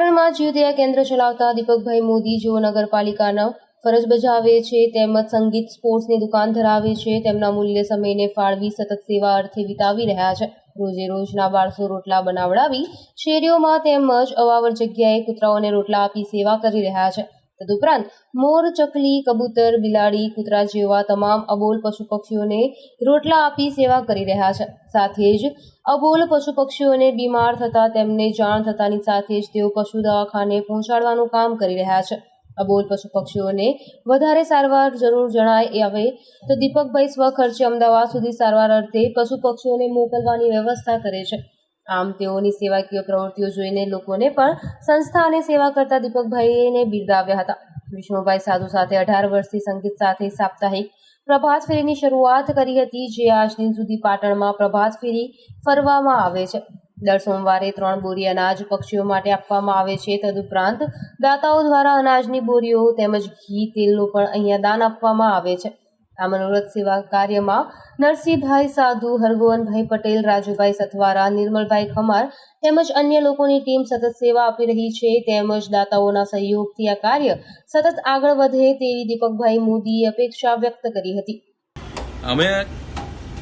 જ્યોતિયા કેન્દ્ર ચલાવતા દીપકભાઈ મોદી જેઓ નગરપાલિકાના ફરજ બજાવે છે, તેમજ સંગીત સ્પોર્ટ્સની દુકાન ધરાવે છે, તેમના મૂલ્ય સમયને ફાળવી સતત સેવા અર્થે વિતાવી રહ્યા છે. રોજે રોજના બારસો રોટલા બનાવડાવી શેરીઓમાં તેમજ અવાવર જગ્યાએ કૂતરાઓને રોટલા આપી સેવા કરી રહ્યા છે. તદુપરાંત મોર, ચકલી, કબૂતર, બિલાડી, કૂતરા જેવા તમામ અબોલ પશુ પક્ષીઓને રોટલા આપી સેવા કરી રહ્યા છે. સાથે જ અબોલ પશુ પક્ષીઓને બીમાર થતા તેમને જાણ થતાની સાથે જ તેઓ પશુ દવાખાને પહોંચાડવાનું કામ કરી રહ્યા છે. અબોલ પશુ પક્ષીઓને વધારે સારવાર જરૂર જણાય આવે તો દીપકભાઈ સ્વખર્ચે અમદાવાદ સુધી સારવાર અર્થે પશુ પક્ષીઓને મોકલવાની વ્યવસ્થા કરે છે. આમ તેઓની સેવાકીય પ્રવૃત્તિઓ જોઈને લોકોને પણ સંસ્થા અને સેવા કરતા દીપકભાઈને બિરદાવ્યા હતા. વિષ્ણુભાઈ સાધુ સાથે અઢાર વર્ષથી સંગીત સાથે સાપ્તાહિક પ્રભાત ફેરીની શરૂઆત કરી હતી, જે આજ દિન સુધી પાટણમાં પ્રભાત ફેરી ફરવામાં આવે છે. દર સોમવારે ત્રણ બોરી અનાજ પક્ષીઓ માટે આપવામાં આવે છે. તદુપરાંત દાતાઓ દ્વારા અનાજની બોરીઓ તેમજ ઘી, તેલનું પણ અહીંયા દાન આપવામાં આવે છે. આ મનોરથ સેવા કાર્યમાં નરસિંહભાઈ સાધુ, હરગોવનભાઈ પટેલ, રાજુભાઈ સથવારા, નિર્મલભાઈ ખમાર તેમજ અન્ય લોકોની ટીમ સતત સેવા આપી રહી છે. તેમજ દાતાઓના સહયોગથી આ કાર્ય સતત આગળ વધે તેવી દીપકભાઈ મોદીએ અપેક્ષા વ્યક્ત કરી હતી. અમે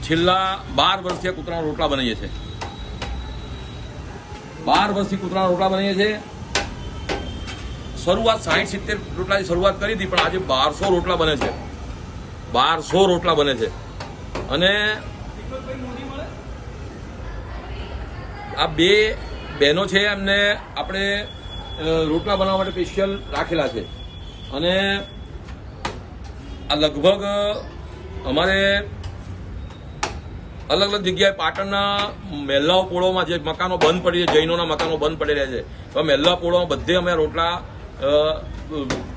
છેલ્લા બાર વર્ષથી કૂતરાના રોટલા બનાવીએ છીએ. બાર વર્ષથી કૂતરાના રોટલા બનાવીએ છીએ. શરૂઆત સાઠ સિત્તેર રોટલાની શરૂઆત કરી હતી, પણ આજે બારસો રોટલા બને છે. બારસો રોટલા બને છે. અને આ બે બહેનો છે, એમને આપણે રોટલા બનાવવા માટે સ્પેશિયલ રાખેલા છે. અને આ લગભગ અમારે અલગ અલગ જગ્યાએ પાટણના મહેલાઓ પોળોમાં જે મકાનો બંધ પડી છે, જૈનોના મકાનો બંધ પડી રહ્યા છે. તો મહેલા પોળોમાં બધે અમે રોટલા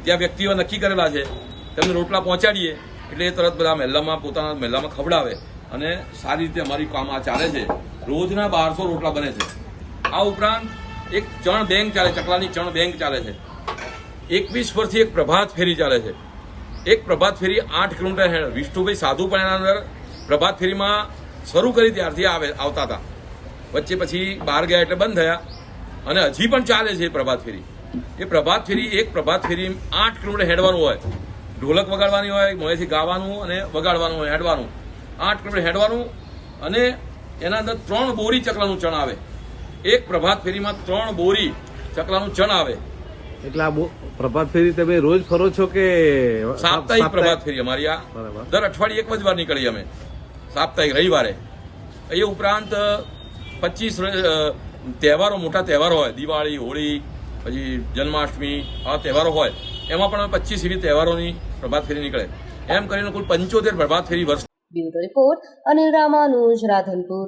ત્યાં વ્યક્તિઓ નક્કી કરેલા છે. તેમને રોટલા પહોંચાડીએ. એટલે એ તરત બધા મહેલામાં પોતાના મહેલામાં ખવડાવે અને સારી રીતે અમારી કામ આ ચાલે છે. રોજના બારસો રોટલા બને છે. આ ઉપરાંત એક ચણ બેંક ચાલે, ચકલાની ચણ બેંક ચાલે છે. એકવીસ વર્ષથી એક પ્રભાત ફેરી ચાલે છે. એક પ્રભાત ફેરી આઠ કિલોમીટર હેડ. વિષ્ણુભાઈ સાધુ પણ એના અંદર પ્રભાત ફેરીમાં શરૂ કરી ત્યારથી આવે, આવતા હતા. વચ્ચે પછી બહાર ગયા એટલે બંધ થયા. અને હજી પણ ચાલે છે પ્રભાત ફેરી. એ પ્રભાત ફેરી એક પ્રભાત ફેરી આઠ કિલોમીટર હેડવાનું હોય. ઢોલક વગાડવાની હોય મોએથી ગાવાનું અને વગાડવાનું હોય હેડવાનું. આઠ કિલોમીટર હેડવાનું અને એના અંદર ત્રણ બોરી ચકલાનું ચણ આવે. એક પ્રભાત ફેરીમાં ત્રણ બોરી ચકલાનું ચણ આવે. એટલે આ પ્રભાત ફેરી તમે રોજ ફરો છો કે સાપ્તાહિક પ્રભાત ફેરી અમારી આ. દર અઠવાડિયે એક જ વાર નીકળીએ અમે. સાપ્તાહિક રવિવારે. એ ઉપરાંત પચીસ તહેવારો મોટા તહેવારો હોય. દિવાળી હોળી પછી જન્માષ્ટમી આ તહેવારો હોય. એમાં પણ અમે પચીસ એવી તહેવારોની પ્રભાત ફેરી નીકળે. એમ કરીને કુલ પંચોતેર પ્રભાત ફેરી વર્ષ બ્યુરો રિપોર્ટ અનિલ રામાનુજ, રાધનપુર.